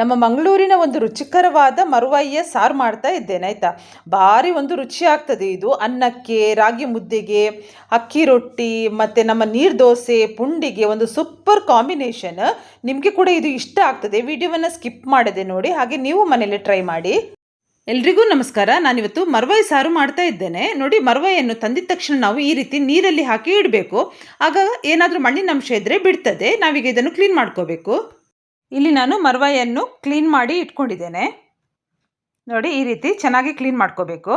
ನಮ್ಮ ಮಂಗಳೂರಿನ ಒಂದು ರುಚಿಕರವಾದ ಮರುವಾಯಿಯ ಸಾರು ಮಾಡ್ತಾ ಇದ್ದೇನೆ, ಆಯಿತಾ? ಭಾರಿ ಒಂದು ರುಚಿ ಆಗ್ತದೆ ಇದು. ಅನ್ನಕ್ಕೆ, ರಾಗಿ ಮುದ್ದೆಗೆ, ಅಕ್ಕಿ ರೊಟ್ಟಿ, ಮತ್ತು ನಮ್ಮ ನೀರು ದೋಸೆ, ಪುಂಡಿಗೆ ಒಂದು ಸೂಪರ್ ಕಾಂಬಿನೇಷನ್. ನಿಮಗೆ ಕೂಡ ಇದು ಇಷ್ಟ ಆಗ್ತದೆ. ವಿಡಿಯೋವನ್ನು ಸ್ಕಿಪ್ ಮಾಡದೆ ನೋಡಿ, ಹಾಗೆ ನೀವು ಮನೇಲಿ ಟ್ರೈ ಮಾಡಿ. ಎಲ್ರಿಗೂ ನಮಸ್ಕಾರ. ನಾನಿವತ್ತು ಮರವಾಯಿ ಸಾರು ಮಾಡ್ತಾ ಇದ್ದೇನೆ. ನೋಡಿ ಮರವೈಯನ್ನು ತಂದಿದ ತಕ್ಷಣ ನಾವು ಈ ರೀತಿ ನೀರಲ್ಲಿ ಹಾಕಿ ಇಡಬೇಕು. ಆಗ ಏನಾದರೂ ಮಣ್ಣಿನ ಅಂಶ ಇದ್ದರೆ ಬಿಡ್ತದೆ. ನಾವೀಗ ಇದನ್ನು ಕ್ಲೀನ್ ಮಾಡ್ಕೋಬೇಕು. ಇಲ್ಲಿ ನಾನು ಮರವಾಯನ್ನು ಕ್ಲೀನ್ ಮಾಡಿ ಇಟ್ಕೊಂಡಿದ್ದೇನೆ. ನೋಡಿ, ಈ ರೀತಿ ಚೆನ್ನಾಗಿ ಕ್ಲೀನ್ ಮಾಡ್ಕೋಬೇಕು.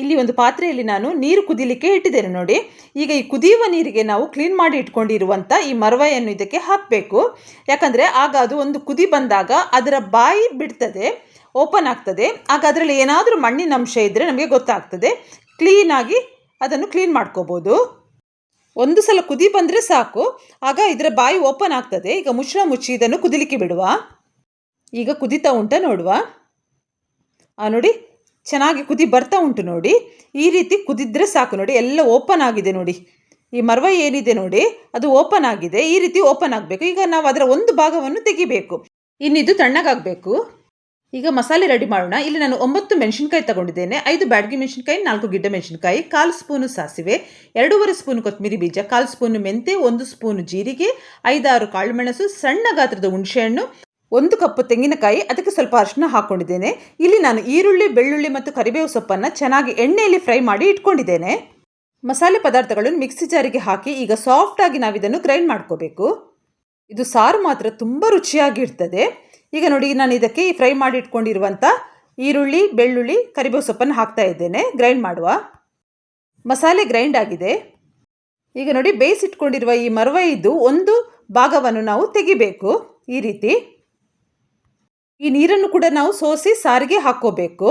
ಇಲ್ಲಿ ಒಂದು ಪಾತ್ರೆಯಲ್ಲಿ ನಾನು ನೀರು ಕುದಿಲಿಕ್ಕೆ ಇಟ್ಟಿದ್ದೇನೆ, ನೋಡಿ. ಈಗ ಈ ಕುದಿಯುವ ನೀರಿಗೆ ನಾವು ಕ್ಲೀನ್ ಮಾಡಿ ಇಟ್ಕೊಂಡಿರುವಂಥ ಈ ಮರವಾಯನ್ನು ಇದಕ್ಕೆ ಹಾಕಬೇಕು. ಯಾಕಂದರೆ ಆಗ ಅದು ಒಂದು ಕುದಿ ಬಂದಾಗ ಅದರ ಬಾಯಿ ಬಿಡ್ತದೆ, ಓಪನ್ ಆಗ್ತದೆ. ಆಗ ಅದರಲ್ಲಿ ಏನಾದರೂ ಮಣ್ಣಿನ ಅಂಶ ಇದ್ದರೆ ನಮಗೆ ಗೊತ್ತಾಗ್ತದೆ. ಕ್ಲೀನಾಗಿ ಅದನ್ನು ಕ್ಲೀನ್ ಮಾಡ್ಕೋಬೋದು. ಒಂದು ಸಲ ಕುದಿ ಬಂದರೆ ಸಾಕು. ಆಗ ಇದರ ಬಾಯಿ ಓಪನ್ ಆಗ್ತದೆ. ಈಗ ಮುಚ್ಚಳ ಮುಚ್ಚಿ ಇದನ್ನು ಕುದಿಲಿಕ್ಕೆ ಬಿಡುವ. ಈಗ ಕುದಿತಾ ಉಂಟ ನೋಡುವ. ಆ ನೋಡಿ, ಚೆನ್ನಾಗಿ ಕುದಿ ಬರ್ತಾ ಉಂಟು ನೋಡಿ. ಈ ರೀತಿ ಕುದಿದ್ರೆ ಸಾಕು ನೋಡಿ. ಎಲ್ಲ ಓಪನ್ ಆಗಿದೆ ನೋಡಿ. ಈ ಮರ್ವ ಏನಿದೆ ನೋಡಿ, ಅದು ಓಪನ್ ಆಗಿದೆ. ಈ ರೀತಿ ಓಪನ್ ಆಗಬೇಕು. ಈಗ ನಾವು ಅದರ ಒಂದು ಭಾಗವನ್ನು ತೆಗಿಬೇಕು. ಇನ್ನಿದು ತಣ್ಣಗಾಗಬೇಕು. ಈಗ ಮಸಾಲೆ ರೆಡಿ ಮಾಡೋಣ. ಇಲ್ಲಿ ನಾನು ಒಂಬತ್ತು ಮೆಣಸಿನ್ಕಾಯಿ ತಗೊಂಡಿದ್ದೇನೆ. ಐದು ಬ್ಯಾಡ್ಗಿ ಮೆಣಸಿನ್ಕಾಯಿ, ನಾಲ್ಕು ಗಿಡ್ಡ ಮೆಣಸಿನ್ಕಾಯಿ, ಕಾಲು ಸ್ಪೂನು ಸಾಸಿವೆ, ಎರಡೂವರೆ ಸ್ಪೂನ್ ಕೊತ್ತಂಬರಿ ಬೀಜ, ಕಾಲು ಸ್ಪೂನು ಮೆಂತೆ, ಒಂದು ಸ್ಪೂನು ಜೀರಿಗೆ, ಐದಾರು ಕಾಳುಮೆಣಸು, ಸಣ್ಣ ಗಾತ್ರದ ಹುಣಸೆಹಣ್ಣು, ಒಂದು ಕಪ್ಪು ತೆಂಗಿನಕಾಯಿ, ಅದಕ್ಕೆ ಸ್ವಲ್ಪ ಅರಿಶಿನ ಹಾಕ್ಕೊಂಡಿದ್ದೇನೆ ಇಲ್ಲಿ ನಾನು ಈರುಳ್ಳಿ, ಬೆಳ್ಳುಳ್ಳಿ ಮತ್ತು ಕರಿಬೇವು ಸೊಪ್ಪನ್ನು ಚೆನ್ನಾಗಿ ಎಣ್ಣೆಯಲ್ಲಿ ಫ್ರೈ ಮಾಡಿ ಇಟ್ಕೊಂಡಿದ್ದೇನೆ. ಮಸಾಲೆ ಪದಾರ್ಥಗಳನ್ನು ಮಿಕ್ಸಿ ಜಾರಿಗೆ ಹಾಕಿ ಈಗ ಸಾಫ್ಟಾಗಿ ನಾವು ಇದನ್ನು ಗ್ರೈಂಡ್ ಮಾಡ್ಕೋಬೇಕು. ಇದು ಸಾರು ಮಾತ್ರ ತುಂಬ ರುಚಿಯಾಗಿರ್ತದೆ. ಈಗ ನೋಡಿ, ನಾನು ಇದಕ್ಕೆ ಈ ಫ್ರೈ ಮಾಡಿ ಇಟ್ಕೊಂಡಿರುವಂಥ ಈರುಳ್ಳಿ, ಬೆಳ್ಳುಳ್ಳಿ, ಕರಿಬೇವು ಸೊಪ್ಪನ್ನು ಹಾಕ್ತಾ ಇದ್ದೇನೆ. ಗ್ರೈಂಡ್ ಮಾಡುವ. ಮಸಾಲೆ ಗ್ರೈಂಡ್ ಆಗಿದೆ. ಈಗ ನೋಡಿ, ಬೇಯಿಸಿಟ್ಕೊಂಡಿರುವ ಈ ಮರವೈದು ಒಂದು ಭಾಗವನ್ನು ನಾವು ತೆಗಿಬೇಕು. ಈ ರೀತಿ. ಈ ನೀರನ್ನು ಕೂಡ ನಾವು ಸೋಸಿ ಸಾರಿಗೆ ಹಾಕ್ಕೋಬೇಕು.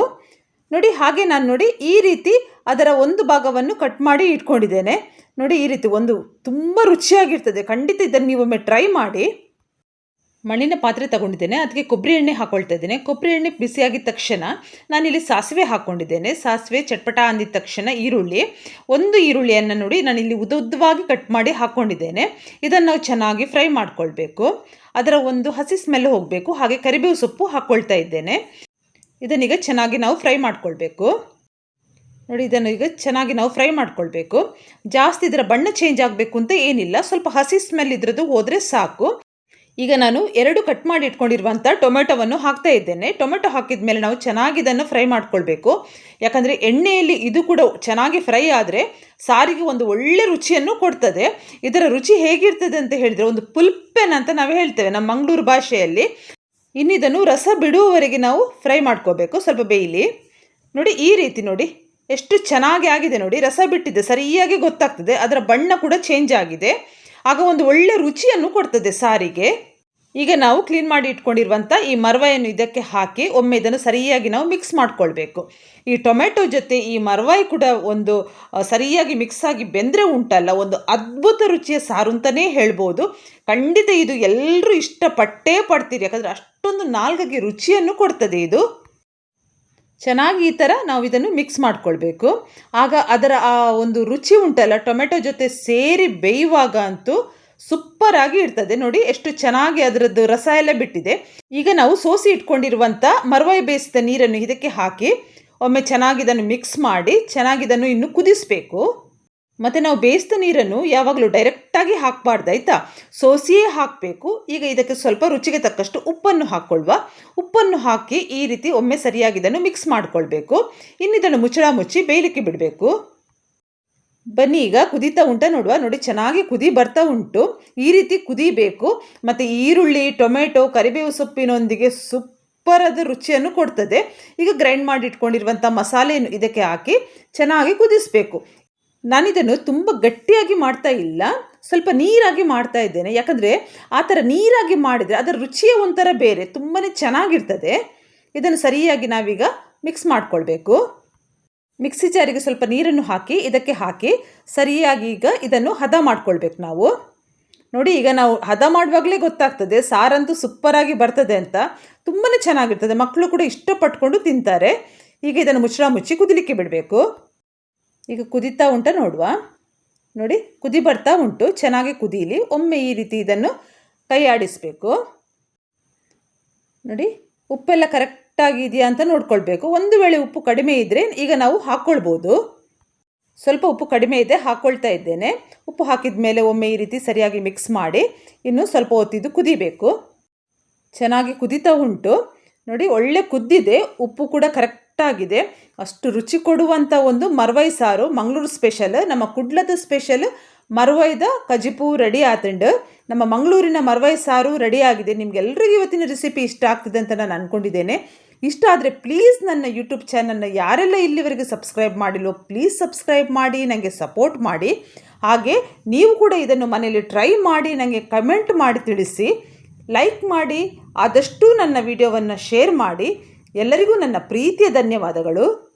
ನೋಡಿ, ಹಾಗೆ ನಾನು ನೋಡಿ ಈ ರೀತಿ ಅದರ ಒಂದು ಭಾಗವನ್ನು ಕಟ್ ಮಾಡಿ ಇಟ್ಕೊಂಡಿದ್ದೇನೆ. ನೋಡಿ, ಈ ರೀತಿ ಒಂದು ತುಂಬ ರುಚಿಯಾಗಿರ್ತದೆ. ಖಂಡಿತ ಇದನ್ನು ನೀವೊಮ್ಮೆ ಟ್ರೈ ಮಾಡಿ. ಮಣ್ಣಿನ ಪಾತ್ರೆ ತಗೊಂಡಿದ್ದೇನೆ ಅದಕ್ಕೆ ಕೊಬ್ಬರಿ ಎಣ್ಣೆ ಹಾಕೊಳ್ತಾ ಇದ್ದೇನೆ. ಕೊಬ್ಬರಿ ಎಣ್ಣೆ ಬಿಸಿಯಾಗಿದ್ದ ತಕ್ಷಣ ನಾನಿಲ್ಲಿ ಸಾಸಿವೆ ಹಾಕ್ಕೊಂಡಿದ್ದೇನೆ. ಸಾಸಿವೆ ಚಟ್ಪಟ ಅಂದಿದ ತಕ್ಷಣ ಈರುಳ್ಳಿ. ಒಂದು ಈರುಳ್ಳಿಯನ್ನು ನೋಡಿ ನಾನಿಲ್ಲಿ ಉದ್ದ ಉದ್ದವಾಗಿ ಕಟ್ ಮಾಡಿ ಹಾಕ್ಕೊಂಡಿದ್ದೇನೆ. ಇದನ್ನು ಚೆನ್ನಾಗಿ ಫ್ರೈ ಮಾಡ್ಕೊಳ್ಬೇಕು. ಅದರ ಒಂದು ಹಸಿ ಸ್ಮೆಲ್ ಹೋಗಬೇಕು. ಹಾಗೆ ಕರಿಬೇವು ಸೊಪ್ಪು ಹಾಕ್ಕೊಳ್ತಾ ಇದ್ದೇನೆ. ಇದನ್ನೀಗ ಚೆನ್ನಾಗಿ ನಾವು ಫ್ರೈ ಮಾಡ್ಕೊಳ್ಬೇಕು. ನೋಡಿ ಇದನ್ನು ಈಗ ಚೆನ್ನಾಗಿ ನಾವು ಫ್ರೈ ಮಾಡ್ಕೊಳ್ಬೇಕು. ಜಾಸ್ತಿ ಇದರ ಬಣ್ಣ ಚೇಂಜ್ ಆಗಬೇಕು ಅಂತ ಏನಿಲ್ಲ. ಸ್ವಲ್ಪ ಹಸಿ ಸ್ಮೆಲ್ ಇದ್ರದ್ದು ಹೋದರೆ ಸಾಕು. ಈಗ ನಾನು ಎರಡು ಕಟ್ ಮಾಡಿ ಇಟ್ಕೊಂಡಿರುವಂಥ ಟೊಮೆಟೊವನ್ನು ಹಾಕ್ತಾ ಇದ್ದೇನೆ. ಟೊಮೆಟೊ ಹಾಕಿದ ಮೇಲೆ ನಾವು ಚೆನ್ನಾಗಿ ಇದನ್ನು ಫ್ರೈ ಮಾಡ್ಕೊಳ್ಬೇಕು. ಯಾಕಂದರೆ ಎಣ್ಣೆಯಲ್ಲಿ ಇದು ಕೂಡ ಚೆನ್ನಾಗಿ ಫ್ರೈ ಆದರೆ ಸಾರಿಗೆ ಒಂದು ಒಳ್ಳೆ ರುಚಿಯನ್ನು ಕೊಡ್ತದೆ. ಇದರ ರುಚಿ ಹೇಗಿರ್ತದೆ ಅಂತ ಹೇಳಿದರೆ ಒಂದು ಪುಲ್ಪೆನ್ ಅಂತ ನಾವು ಹೇಳ್ತೇವೆ ನಮ್ಮ ಮಂಗಳೂರು ಭಾಷೆಯಲ್ಲಿ. ಇನ್ನಿದನ್ನು ರಸ ಬಿಡುವವರೆಗೆ ನಾವು ಫ್ರೈ ಮಾಡ್ಕೋಬೇಕು ಸ್ವಲ್ಪ ಬೇಯಲಿ. ನೋಡಿ ಈ ರೀತಿ ನೋಡಿ. ಎಷ್ಟು ಚೆನ್ನಾಗಿ ಆಗಿದೆ ನೋಡಿ. ರಸ ಬಿಟ್ಟಿದೆ. ಸರಿಯಾಗಿ ಗೊತ್ತಾಗ್ತದೆ. ಅದರ ಬಣ್ಣ ಕೂಡ ಚೇಂಜ್ ಆಗಿದೆ. ಆಗ ಒಂದು ಒಳ್ಳೆ ರುಚಿಯನ್ನು ಕೊಡ್ತದೆ ಸಾರಿಗೆ. ಈಗ ನಾವು ಕ್ಲೀನ್ ಮಾಡಿ ಇಟ್ಕೊಂಡಿರುವಂಥ ಈ ಮರವಾಯನ್ನು ಇದಕ್ಕೆ ಹಾಕಿ ಒಮ್ಮೆ ಇದನ್ನು ಸರಿಯಾಗಿ ನಾವು ಮಿಕ್ಸ್ ಮಾಡ್ಕೊಳ್ಬೇಕು. ಈ ಟೊಮೆಟೊ ಜೊತೆ ಈ ಮರವಾಯಿ ಕೂಡ ಒಂದು ಸರಿಯಾಗಿ ಮಿಕ್ಸ್ ಆಗಿ ಬೆಂದರೆ ಉಂಟಲ್ಲ, ಒಂದು ಅದ್ಭುತ ರುಚಿಯ ಸಾರು ಅಂತಲೇ ಹೇಳ್ಬೋದು. ಖಂಡಿತ ಇದು ಎಲ್ಲರೂ ಇಷ್ಟಪಟ್ಟೇ ಪಡ್ತೀರಿ, ಯಾಕಂದರೆ ಅಷ್ಟೊಂದು ನಾಲ್ಕಾಗಿ ರುಚಿಯನ್ನು ಕೊಡ್ತದೆ ಇದು. ಚೆನ್ನಾಗಿ ಈ ಥರ ನಾವು ಇದನ್ನು ಮಿಕ್ಸ್ ಮಾಡ್ಕೊಳ್ಬೇಕು. ಆಗ ಅದರ ಆ ಒಂದು ರುಚಿ ಉಂಟಲ್ಲ, ಟೊಮೆಟೊ ಜೊತೆ ಸೇರಿ ಬೇಯುವಾಗ ಅಂತೂ ಸೂಪರ್ ಆಗಿ ಇರ್ತದೆ. ನೋಡಿ ಎಷ್ಟು ಚೆನ್ನಾಗಿ ಅದರದ್ದು ರಸ ಎಲ್ಲ ಬಿಟ್ಟಿದೆ. ಈಗ ನಾವು ಸೋಸಿ ಇಟ್ಕೊಂಡಿರುವಂಥ ಮರವಾಯಿ ಬೇಯಿಸಿದ ನೀರನ್ನು ಇದಕ್ಕೆ ಹಾಕಿ, ಒಮ್ಮೆ ಚೆನ್ನಾಗಿ ಇದನ್ನು ಮಿಕ್ಸ್ ಮಾಡಿ, ಚೆನ್ನಾಗಿ ಇದನ್ನು ಇನ್ನು ಕುದಿಸಬೇಕು. ಮತ್ತು ನಾವು ಬೇಯಿಸಿದ ನೀರನ್ನು ಯಾವಾಗಲೂ ಡೈರೆಕ್ಟಾಗಿ ಹಾಕಬಾರ್ದು, ಆಯಿತಾ? ಸೋಸಿಯೇ ಹಾಕಬೇಕು. ಈಗ ಇದಕ್ಕೆ ಸ್ವಲ್ಪ ರುಚಿಗೆ ತಕ್ಕಷ್ಟು ಉಪ್ಪನ್ನು ಹಾಕ್ಕೊಳ್ವಾ. ಉಪ್ಪನ್ನು ಹಾಕಿ ಈ ರೀತಿ ಒಮ್ಮೆ ಸರಿಯಾಗಿ ಇದನ್ನು ಮಿಕ್ಸ್ ಮಾಡಿಕೊಳ್ಬೇಕು. ಇನ್ನಿದನ್ನು ಮುಚ್ಚಳ ಮುಚ್ಚಿ ಬೇಯಲಿಕ್ಕೆ ಬಿಡಬೇಕು. ಬನ್ನಿ, ಈಗ ಕುದೀತಾ ಉಂಟ ನೋಡುವ. ನೋಡಿ, ಚೆನ್ನಾಗಿ ಕುದಿ ಬರ್ತಾ ಉಂಟು. ಈ ರೀತಿ ಕುದಿಬೇಕು. ಮತ್ತು ಈರುಳ್ಳಿ, ಟೊಮೆಟೊ, ಕರಿಬೇವು ಸೊಪ್ಪಿನೊಂದಿಗೆ ಸೂಪರಾದ ರುಚಿಯನ್ನು ಕೊಡ್ತದೆ. ಈಗ ಗ್ರೈಂಡ್ ಮಾಡಿ ಇಟ್ಕೊಂಡಿರುವಂಥ ಮಸಾಲೆಯನ್ನು ಇದಕ್ಕೆ ಹಾಕಿ ಚೆನ್ನಾಗಿ ಕುದಿಸಬೇಕು. ನಾನಿದನ್ನು ತುಂಬ ಗಟ್ಟಿಯಾಗಿ ಮಾಡ್ತಾ ಇಲ್ಲ. ಸ್ವಲ್ಪ ನೀರಾಗಿ ಮಾಡ್ತಾ ಇದ್ದೇನೆ. ಯಾಕಂದರೆ ಆ ಥರ ನೀರಾಗಿ ಮಾಡಿದರೆ ಅದರ ರುಚಿಯೇ ಒಂಥರ ಬೇರೆ ತುಂಬಾ ಚೆನ್ನಾಗಿರ್ತದೆ. ಇದನ್ನು ಸರಿಯಾಗಿ ನಾವೀಗ ಮಿಕ್ಸ್ ಮಾಡಿಕೊಳ್ಬೇಕು. ಮಿಕ್ಸಿ ಜಾರಿಗೆ ಸ್ವಲ್ಪ ನೀರನ್ನು ಹಾಕಿ, ಇದಕ್ಕೆ ಹಾಕಿ ಸರಿಯಾಗಿ ಈಗ ಇದನ್ನು ಹದ ಮಾಡ್ಕೊಳ್ಬೇಕು ನಾವು. ನೋಡಿ, ಈಗ ನಾವು ಹದ ಮಾಡುವಾಗಲೇ ಗೊತ್ತಾಗ್ತದೆ, ಸಾರಂತೂ ಸೂಪರಾಗಿ ಬರ್ತದೆ ಅಂತ. ತುಂಬಾ ಚೆನ್ನಾಗಿರ್ತದೆ. ಮಕ್ಕಳು ಕೂಡ ಇಷ್ಟಪಟ್ಕೊಂಡು ತಿಂತಾರೆ. ಈಗ ಇದನ್ನು ಮುಚ್ಚಳ ಮುಚ್ಚಿ ಕುದಿಲಿಕ್ಕೆ ಬಿಡಬೇಕು. ಈಗ ಕುದೀತಾ ಉಂಟ ನೋಡುವ. ನೋಡಿ, ಕುದಿ ಬರ್ತಾ ಉಂಟು. ಚೆನ್ನಾಗಿ ಕುದೀಲಿ. ಒಮ್ಮೆ ಈ ರೀತಿ ಇದನ್ನು ಕೈ ಆಡಿಸಬೇಕು ನೋಡಿ, ಉಪ್ಪೆಲ್ಲ ಕರೆಕ್ಟಾಗಿದೆಯಾ ಅಂತ ನೋಡ್ಕೊಳ್ಬೇಕು. ಒಂದು ವೇಳೆ ಉಪ್ಪು ಕಡಿಮೆ ಇದ್ದರೆ ಈಗ ನಾವು ಹಾಕ್ಕೊಳ್ಬೋದು ಸ್ವಲ್ಪ ಉಪ್ಪು ಕಡಿಮೆ ಇದೆ ಹಾಕ್ಕೊಳ್ತಾ ಇದ್ದೇನೆ. ಉಪ್ಪು ಹಾಕಿದ ಮೇಲೆ ಒಮ್ಮೆ ಈ ರೀತಿ ಸರಿಯಾಗಿ ಮಿಕ್ಸ್ ಮಾಡಿ ಇನ್ನು ಸ್ವಲ್ಪ ಹೊತ್ತಿದ್ದು ಕುದಿಬೇಕು. ಚೆನ್ನಾಗಿ ಕುದೀತಾ ಉಂಟು. ನೋಡಿ, ಒಳ್ಳೆ ಕುದ್ದಿದೆ. ಉಪ್ಪು ಕೂಡ ಕರೆಕ್ಟಾಗಿದೆ. ಅಷ್ಟು ರುಚಿ ಕೊಡುವಂಥ ಒಂದು ಮರ್ವೈ ಸಾರು, ಮಂಗಳೂರು ಸ್ಪೆಷಲ್, ನಮ್ಮ ಕುಡ್ಲದ ಸ್ಪೆಷಲ್ ಮರ್ವೈದ ಕಜಿಪು ರೆಡಿ ಆತಂಡು ನಮ್ಮ ಮಂಗಳೂರಿನ ಮರವೈ ಸಾರು ರೆಡಿ ಆಗಿದೆ. ನಿಮಗೆಲ್ಲರಿಗೂ ಇವತ್ತಿನ ರೆಸಿಪಿ ಇಷ್ಟ ಆಗ್ತದೆ ಅಂತ ನಾನು ಅಂದ್ಕೊಂಡಿದ್ದೇನೆ ಇಷ್ಟ ಆದರೆ ಪ್ಲೀಸ್ ನನ್ನ ಯೂಟ್ಯೂಬ್ ಚಾನಲ್ನ ಯಾರೆಲ್ಲ ಇಲ್ಲಿವರೆಗೆ ಸಬ್ಸ್ಕ್ರೈಬ್ ಮಾಡಿಲ್ಲೋ ಪ್ಲೀಸ್ ಸಬ್ಸ್ಕ್ರೈಬ್ ಮಾಡಿ ನನಗೆ ಸಪೋರ್ಟ್ ಮಾಡಿ. ಹಾಗೆ ನೀವು ಕೂಡ ಇದನ್ನು ಮನೆಯಲ್ಲಿ ಟ್ರೈ ಮಾಡಿ ನನಗೆ ಕಮೆಂಟ್ ಮಾಡಿ ತಿಳಿಸಿ, ಲೈಕ್ ಮಾಡಿ, ಆದಷ್ಟು ನನ್ನ ವಿಡಿಯೋವನ್ನು ಶೇರ್ ಮಾಡಿ. ಎಲ್ಲರಿಗೂ ನನ್ನ ಪ್ರೀತಿಯ ಧನ್ಯವಾದಗಳು.